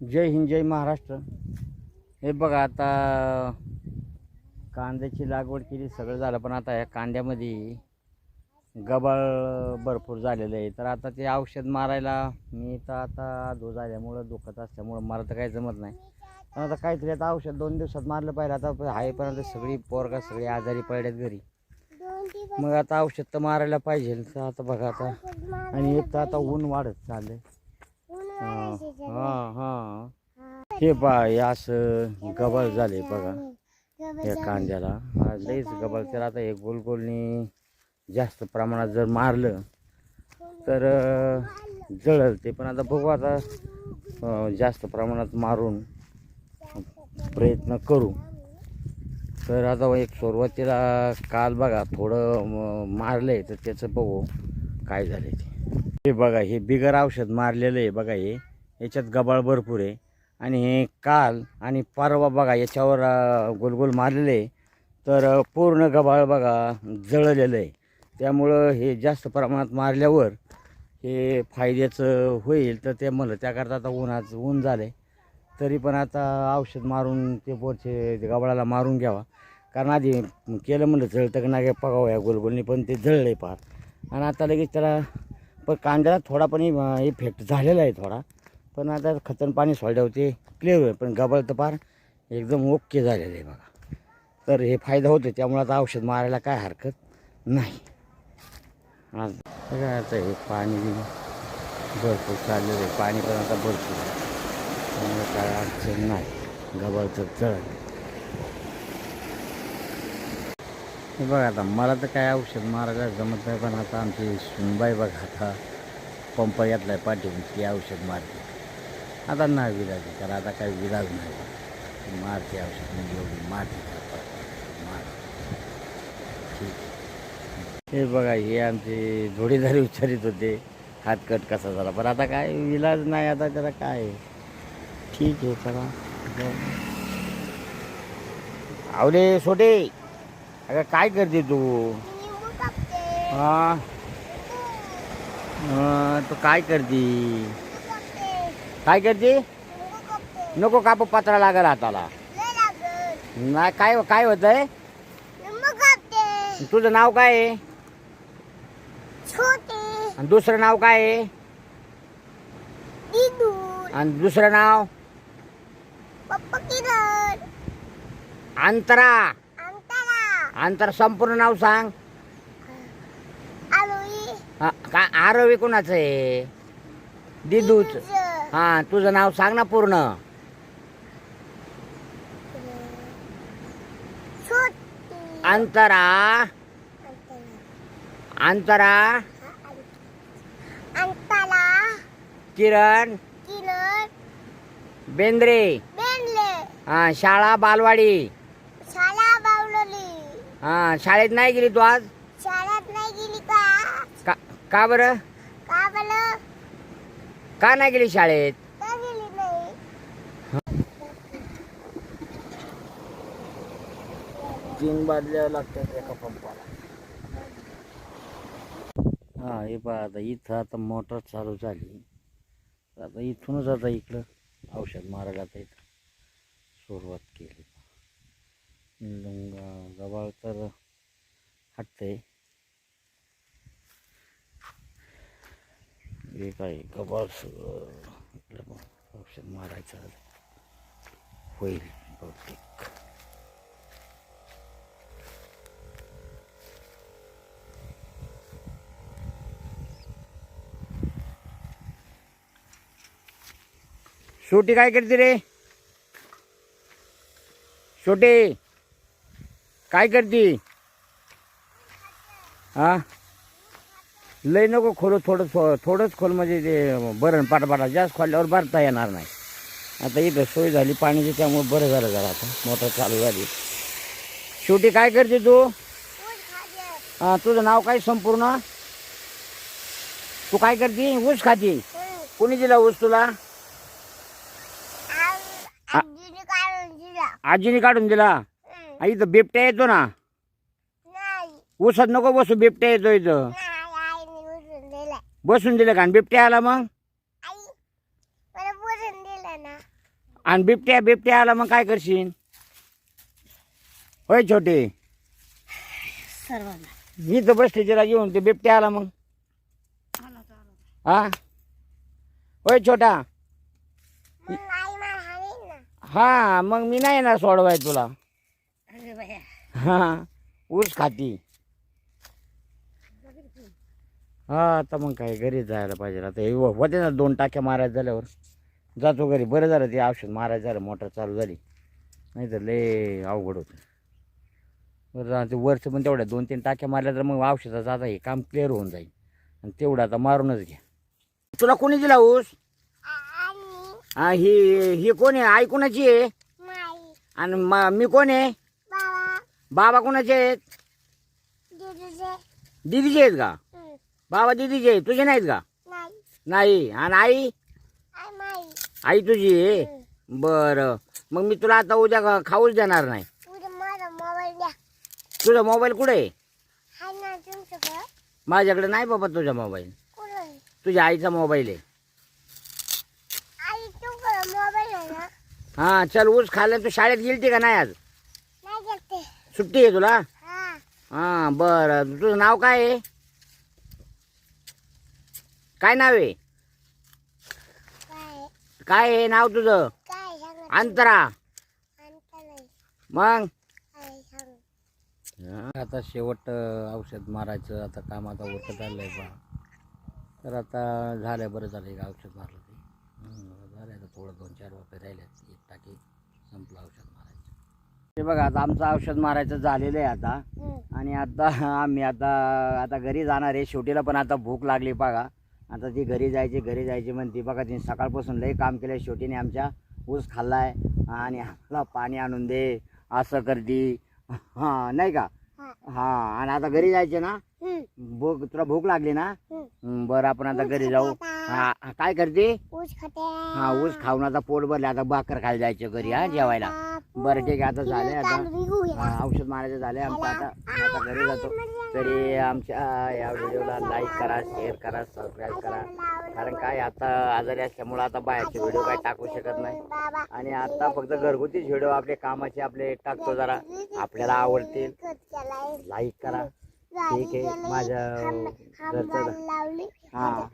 जय हिंद जय महाराष्ट्र. हे बघा आता कांद्याची लागवड केली सगळं झालं पण आता या कांद्यामध्ये गबाळ भरपूर झालेलं आहे. तर आता ते औषध मारायला मी तर आता धो झाल्यामुळं दुखत असल्यामुळं मला तर काही जमत नाही. पण आता काहीतरी आता औषध दोन दिवसात मारलं पाहिजे आता आहेपर्यंत सगळी पोरगा सगळी आजारी पडल्यात घरी. मग आता औषध तर मारायला पाहिजे तर आता बघा आता. आणि एक तर आता ऊन वाढत चाललंय. हां हां. हे हे असं गबाळ झाले बघा. या कांद्याला. हा, लईच गबाळ तर आता हे गोलगोलनी जास्त प्रमाणात जर मारलं तर जळल ते. पण आता बघू आता जास्त प्रमाणात मारून प्रयत्न करू. तर आता एक सुरुवातीला काल बघा थोडं म- मारलंय तर त्याचं बघू काय झालं ते. हे बघा हे बिगर औषध मारलेलं आहे बघा हे. याच्यात गबाळ भरपूर आहे. आणि हे काल आणि परवा बघा याच्यावर गुलगुल गोलगोल तर पूर्ण गबाळ बघा जळलेलं आहे. त्यामुळं हे जास्त प्रमाणात मारल्यावर हे फायद्याचं होईल. तर ते म्हणलं त्याकरता आता उन्हाचं ऊन झालं आहे तरी पण आता औषध मारून ते बोरचे गबाळाला मारून घ्यावा. कारण आधी केलं म्हणलं जळतं का नाही पगाव या गोलगोलनी पण ते जळलं आहे पार आणि आता लगेच त्याला पण कांद्याला थोडा पण इफेक्ट झालेला आहे थोडा. पण आता खतन पाणी सोडल्यावर होते. क्लिअर होईल पण गबाळ तर पार एकदम ओके झालेलं आहे बघा. तर हे फायदा होतो त्यामुळे आता औषध मारायला काय हरकत नाही. आज बघा आता हे पाणी भरपूर चाललेलं आहे. पाणी पण आता भरपूर त्यामुळे काय अडचण नाही. गबाळचं जळत हे बघा आता मला तर काय औषध मारायला जमत नाही पण आता आमची सुनबाई बघा आता पंप घेतलाय पाठवून ती औषध मारते. आता नाही विलाज आहे, कारण आता काही विलाज नाही मारते औषध म्हणजे एवढी मारते मार ठीक हे बघा हे आमचे जोडीदारी उच्चारित होते हात कट कसा झाला पण आता काय विलाज नाही आता त्याला काय. ठीक आहे चला आवडे सोटे अगं काय करते तू हा हा, तू काय करते काय करते? नको कापू पत्रा लागल हाताला. नाही काय काय होत आहे तुझं नाव काय आहे? आणि दुसरं नाव काय आहे? आणि दुसरं नाव? अंतरा. अंतर संपूर्ण नाव सांग. आरवी कोणाचं आहे? दिदूच. हा तुझं नाव सांग ना पूर्ण. अंतरा. अंतरा. अंतला किरण. किरण. बेंद्रे. बेनले हा शाळा बालवाडी. शाळा बावलली. हा शाळेत नाही गेली तू आज? शाळेत नाही गेली का का का बरं? का नाही गेली शाळेत? का गेली नाही? तीन बादल्या लागतात एका पंपाला. हा हे पहा आता इथं आता मोटर चालू झाली. आता इथूनच आता इकडं औषध मारायला आता इथं. सुरुवात केली. लंगा गबाळ तर हटते हे काय गबाळ सगळं. औषध मारायचं होईल बहुतेक. छोटी काय करते रे? छोटे काय करते? हा? लय नको खोल थोडं थोडंच खोल म्हणजे ते बरं पाटापाटा जास्त खोलल्यावर भरता येणार नाही. आता इथं सोय झाली पाण्याची त्यामुळे बरं झालं जरा आता मोटर चालू झाली. शेवटी काय करते तू? हा तुझं नाव काय संपूर्ण? तू काय करते? ऊस खाती? कोणी दिला ऊस तुला? आजीने काढून दिला. इथं बिबट्या येतो ना? ऊसात नको बसू बिबट्या येतो इथं नाही आईने उचलून दिला बसून दिलं का? आणि बिबट्या आला मग? आई मला पुरण दिलं ना. आणि बिबट्या बिबट्या आला मग काय करशील? होय छोटे. सर्वांना. मी तर बस टीचरला घेऊन ते बिबट्या आला मग. हा? होय छोटा. मग आई मला हाणीन ना. हा मग मी नाही येणार सोडवाय तुला. अरे बाया. हा ऊस खाती. हा आता मग काय घरी जायला पाहिजे. आता हे होते ना दोन टाक्या मारायचं झाल्यावर. जातो घरी. बरं झालं ते औषध मारायचं झालं मोटर चालू झाली. नाही तर लय अवघड होतं. बरं ते वरचं पण तेवढ्या दोन तीन टाक्या मारल्या तर मग औषधाचं आता हे काम क्लिअर होऊन जाईल. आणि तेवढं आता मारूनच घ्या. तुला कोणी दिला ऊस? हा ही ही कोण आहे? आई कोणाची आहे? आणि म- मी कोण आहे? बाबा. कोणाचे आहेत? दिदूचे आहेत का? बाबा दिदीचे आहेत तुझे नाहीत का? नाही. नाही. आणि आई आई माई आई तुझी? आहे. बरं. मग मी तुला आता उद्या खा- खाऊच देणार नाही. उद्या माझा मोबाईल द्या. तुझा मोबाईल कुठे आहे? हाय ना तुमच्याकडं? माझ्याकडे नाही बाबा तुझा मोबाईल कुठं आहे? तुझ्या आईचा मोबाईल आहे. आई तुमच्याकडं मोबाईल आहे ना? हा चल ऊस खाल्ला तू शाळेत गेलती का नाही आज? नाही सुट्टी आहे तुला? हा. हा बरं. तुझं नाव काय आहे? काय नाव आहे? काय? काय आहे नाव तुझं? अंतरा. मग? आता शेवट औषध मारायचं आता काम आता उरकत आलंय बा. तर आता झालं बरं झालं एक औषध मारलं ते. झालं आता थोडं दोन चार रुपये राहिले एक टाकी संपलं औषध मारायचं. ते बघा आता आमचं औषध मारायचं झालेलं आहे आता. आणि आता आम्ही आता आता घरी जाणार आहे. शेवटीला पण आता भूक लागली बघा. आता ती घरी जायची घरी जायची म्हणते बघा तिने सकाळपासून लई काम केलं शेवटीने आमच्या ऊस खाल्लाय आणि आम्हाला पाणी आणून दे असं करती हां नाही का हा. आणि आता घरी जायचे ना भूक तुला भूक लागली ना? बरं आपण आता घरी जाऊ. हा हा, काय करते? ऊस खाते हा ऊस खाऊन आता पोट भरले आता भाकर खायला जायचं घरी हा जेवायला. बरं ठीक आहे आता झाले आता. हा, औषध मारायचं झाले आमचं आता. आता घरी जातो. तरी आमच्या या व्हिडिओला लाईक करा शेअर करा सबस्क्राईब करा. कारण काय आता आजारी असल्यामुळं आता बाहेरचे व्हिडिओ काय टाकू शकत नाही. बाबा. आणि आता फक्त घरगुतीच व्हिडिओ आपले कामाचे आपले टाकतो जरा. आपल्याला आवडतील. केलाय. लाईक करा. ठीक आहे. माझ्या घरचं हा.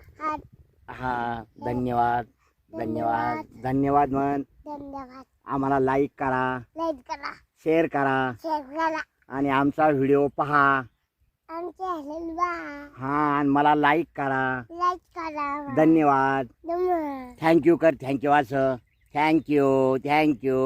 हा धन्यवाद. धन्यवाद. धन्यवाद. म्हण. आम्हाला लाईक करा. लाईक करा. शेअर करा. शेअर करा. आणि आमचा व्हिडिओ पहा. हा आणि मला लाईक करा. लाईक करा. धन्यवाद. धन्यवाद. थँक्यू कर. थँक्यू असं. Thank you thank you